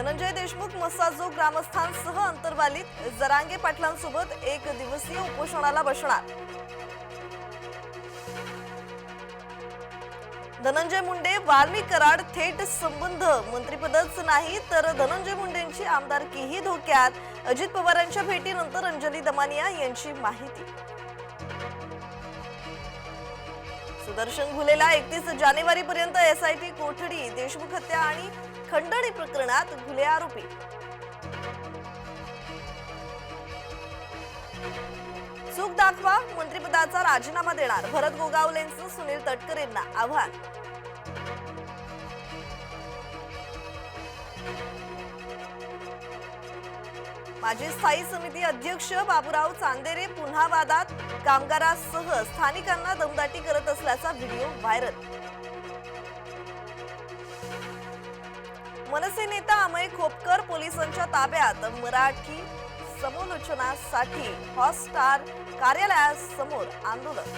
धनंजय देशमुख मसाजो ग्रामस्थांसह अंतर्वालीत जरांगे पाटलांसोबत एक दिवसीय उपोषणाला बसणार. धनंजय मुंडे वारणी कराड थेट संबंध मंत्रीपदच नाही तर धनंजय मुंडेंची आमदारकीही धोक्यात. अजित पवारांच्या भेटीनंतर अंजली दमानिया यांची माहिती. सुदर्शन घुलेला एकतीस जानेवारी पर्यंत एसआयटी कोठडी देशमुख हत्या आणि खंडणी प्रकरणात घुले आरोपी. चूक दाखवा मंत्रिपदाचा राजीनामा देणार भरत गोगावलेंचं सुनील तटकरेंना आव्हान. माजी स्थायी समिती अध्यक्ष बाबूराव चांदेरे पुन्हा वादात कामगारासह स्थानिकांना दमदाटी करत असल्याचा व्हिडिओ व्हायरल. मनसे नेता अमय खोपकर पोलिसांच्या ताब्यात मराठी समालोचनासाठी हॉटस्टार कार्यालयासमोर आंदोलन.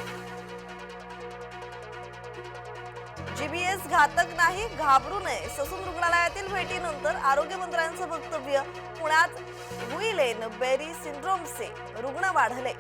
जीबीएस घातक नाही घाबरू नये. ससून रुग्णालयातील भेटीनंतर आरोग्यमंत्र्यांचं वक्तव्य पुण्यात गुईलेन बेरी सिंड्रोमचे रुग्ण वाढले.